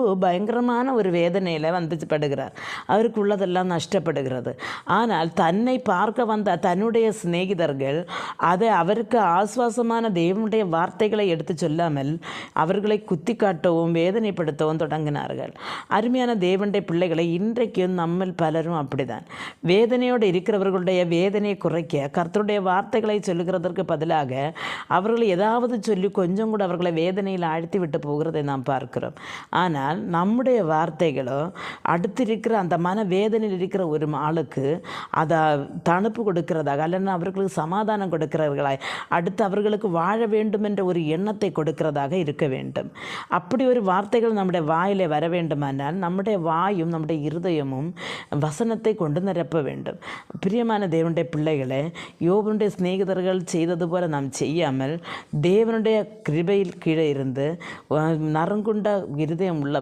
யோபு பயங்கரமான ஒரு வேதனையில் வந்துப்படுகிறார் அவருக்கு உள்ளதெல்லாம் நஷ்டப்படுகிறது. ஆனால் தன்னை பார்க்க வந்த தன்னுடைய சிநேகிதர்கள் அதை அவருக்கு ஆஸ்வாசமான தேவனுடைய வார்த்தைகளை எடுத்து சொல்லாமல் அவர்களை குத்தி காட்டவும் வேதனைப்படுத்தவும் தொடங்கினார்கள். அருமையான தேவனுடைய பிள்ளைகளை இன்றைக்கும் நம்மில் பலரும் அப்படிதான். வேதனையோடு இருக்கிறவர்களுடைய வேதனையை குறைக்க கர்த்தருடைய வார்த்தைகளை சொல்லுகிறதற்கு பதிலாக அவர்கள் ஏதாவது சொல்லி கொஞ்சம் கூட அவர்களை வேதனையில் ஆழ்த்தி விட்டு போகிறதை நாம் பார்க்கிறோம். ஆனால் ஆனால் நம்முடைய வார்த்தைகளோ அடுத்திருக்கிற அந்த மன வேதனையில் இருக்கிற ஒரு ஆளுக்கு அதை தணுப்பு கொடுக்கிறதாக அல்லனா அவர்களுக்கு சமாதானம் கொடுக்கிறவர்களாய் அடுத்து அவர்களுக்கு வாழ வேண்டும் என்ற ஒரு எண்ணத்தை கொடுக்கிறதாக இருக்க வேண்டும். அப்படி ஒரு வார்த்தைகள் நம்முடைய வாயிலே வர வேண்டுமானால் நம்முடைய வாயும் நம்முடைய இருதயமும் வசனத்தை கொண்டு நிரப்ப வேண்டும். பிரியமான தேவனுடைய பிள்ளைகளை யோகனுடைய சிநேகிதர்கள் செய்தது போல நாம் செய்யாமல் தேவனுடைய கிருபையில் கீழே இருந்து நறுங்குண்ட இருதயம் உள்ள